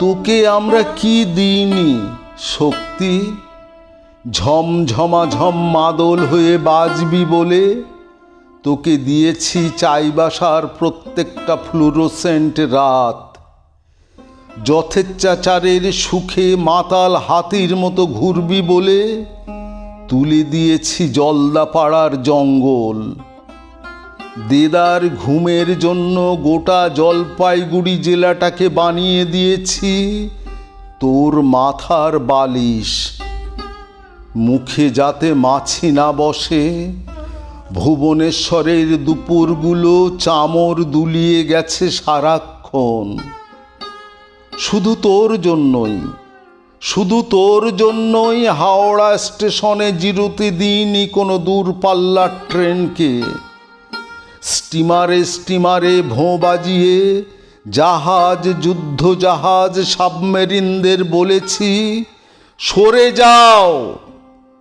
তোকে আমরা কি দিইনি? শক্তি? ঝমঝমা ঝম মাদল হয়ে বাজবি বলে? তোকে দিয়েছি চাইবাসার প্রত্যেকটা ফ্লুরোসেন্ট রাত। যথেচ্ছাচারের সুখে মাতাল হাতির মতো ঘুরবি বলে? তুলে দিয়েছি জলদাপাড়ার জঙ্গল। দেদার ঘুমের জন্য গোটা জলপাইগুড়ি জেলাটাকে বানিয়ে দিয়েছি। তোর মাথার বালিশ। মুখে যাতে মাছি না বসে। ভুবনেশ্বরের দুপুরগুলো চামর দুলিয়ে গেছে সারাক্ষণ। শুধু তোর জন্যই। শুধু তোর জন্যই হাওড়া স্টেশনে জিরোতে দিইনি কোনো দূরপাল্লার ট্রেনকে। স্টিমারে স্টিমারে ভোঁ বাজিয়ে, জাহাজ, যুদ্ধ জাহাজ সাবমেরিনদের বলেছি, সরে যাও।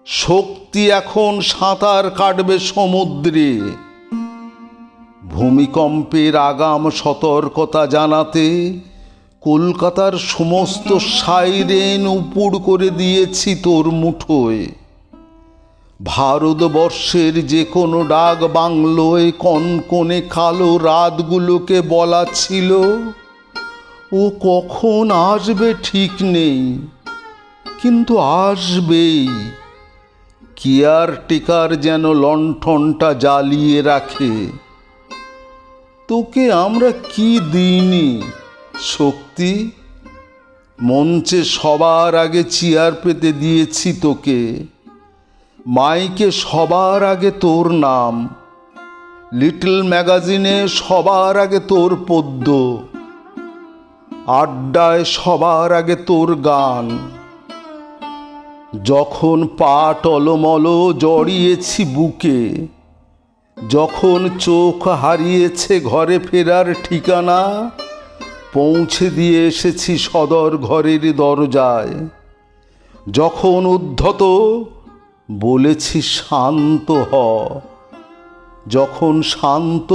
শক্তি এখন সাঁতার কাটবে সমুদ্রে। ভূমিকম্পের আগাম সতর্কতা জানাতে কলকাতার সমস্ত সাইরেন উপুড় করে দিয়েছি তোর মুঠোয়। ভারতবর্ষের যে কোনো ডাক বাংলোয় কনকনে কালো রাতগুলোকে বলা ছিল। ও কখন আসবে ঠিক নেই, কিন্তু আসবেই। কেয়ার টেকার যেন লণ্ঠনটা জ্বালিয়ে রাখে। তোকে আমরা কি দিইনি, শক্তি? মঞ্চে সবার আগে চেয়ার পেতে দিয়েছি তোকে। মাইকে সবার আগে তোর নাম। লিটল ম্যাগাজিনে সবার আগে তোর পদ্য। আড্ডায় সবার আগে তোর গান। যখন পা টলমল জড়িয়েছি বুকে, যখন চোখ হারিয়েছে ঘরে ফেরার ঠিকানা, পৌঁছে দিয়ে এসেছি সদর ঘরের দরজায়। যখন উদ্ধত বলেছি শান্ত হ। যখন শান্ত,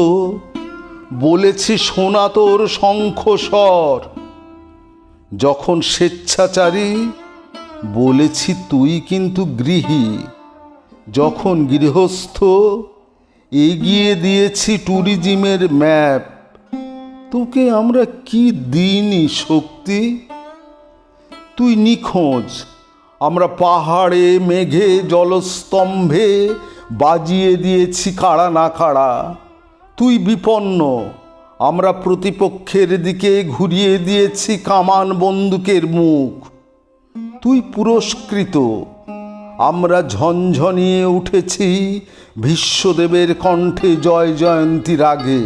বলেছি শোনা তোর শঙ্খস্বর। যখন স্বেচ্ছাচারী, বলেছি তুই কিন্তু গৃহী। যখন গৃহস্থ, এগিয়ে দিয়েছি ট্যুরিজমের ম্যাপ। তোকে আমরা কি দিইনি শক্তি? তুই নিখোঁজ। আমরা পাহাড়ে, মেঘে, জলস্তম্ভে বাজিয়ে দিয়েছি কাড়া না কাড়া তুই বিপন্ন, আমরা প্রতিপক্ষের দিকে ঘুরিয়ে দিয়েছি কামান বন্দুকের মুখ। তুই পুরস্কৃত, আমরা ঝনঝনিয়ে উঠেছি বিশ্বদেবের কণ্ঠে জয় জয়ন্তী রাগে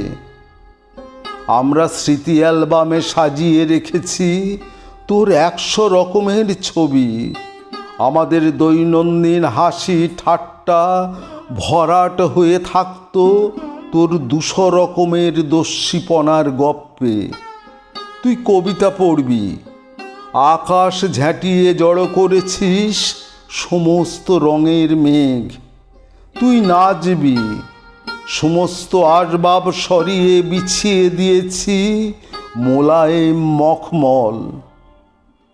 আমরা স্মৃতি অ্যালবামে সাজিয়ে রেখেছি তোর একশো রকমের ছবি। আমাদের দৈনন্দিন হাসি ঠাট্টা ভরাট হয়ে থাকতো তোর দুশো রকমের দস্যিপনার গপ্পে। তুই কবিতা পড়বি, আকাশ ঝাঁটিয়ে জড়ো করেছিস সমস্ত রঙের মেঘ। তুই নাচবি, সমস্ত আসবাব সরিয়ে বিছিয়ে দিয়েছি মোলায়েম মখমল।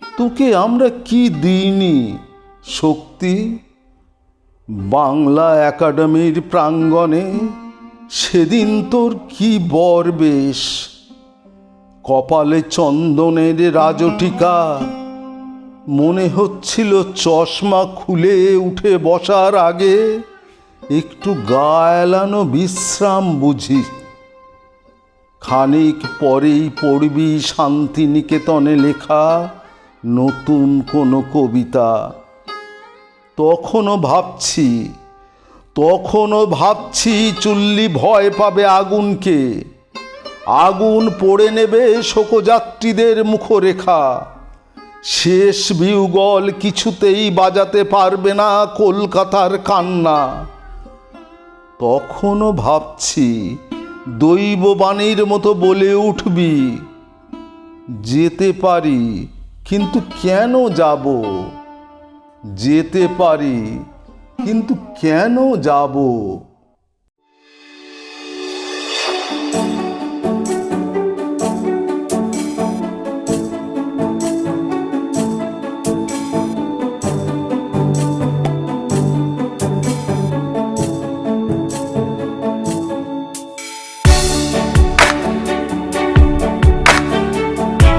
তোকে আমরা কি দিইনি? শক্তি বাংলা একাডেমির প্রাঙ্গণে সেদিন তোর কি বর বেশ? কপালে চন্দনের রাজটিকা, মনে হচ্ছিল চশমা খুলে উঠে বসার আগে একটু গা এলানো বিশ্রাম বুঝি। খানিক পরেই পড়বি শান্তিনিকেতনে লেখা নতুন কোনো কবিতা। তখনও ভাবছি তখনও ভাবছি চুল্লি ভয় পাবে আগুনকে। আগুন পড়ে নেবে শোকযাত্রীদের মুখরেখা। শেষ বিউগল কিছুতেই বাজাতে পারবে না কলকাতার কান্না। তখনও ভাবছি দৈববাণীর মতো বলে উঠবি, যেতে পারি, কিন্তু কেন যাব? যেতে পারি কিন্তু কেন যাব?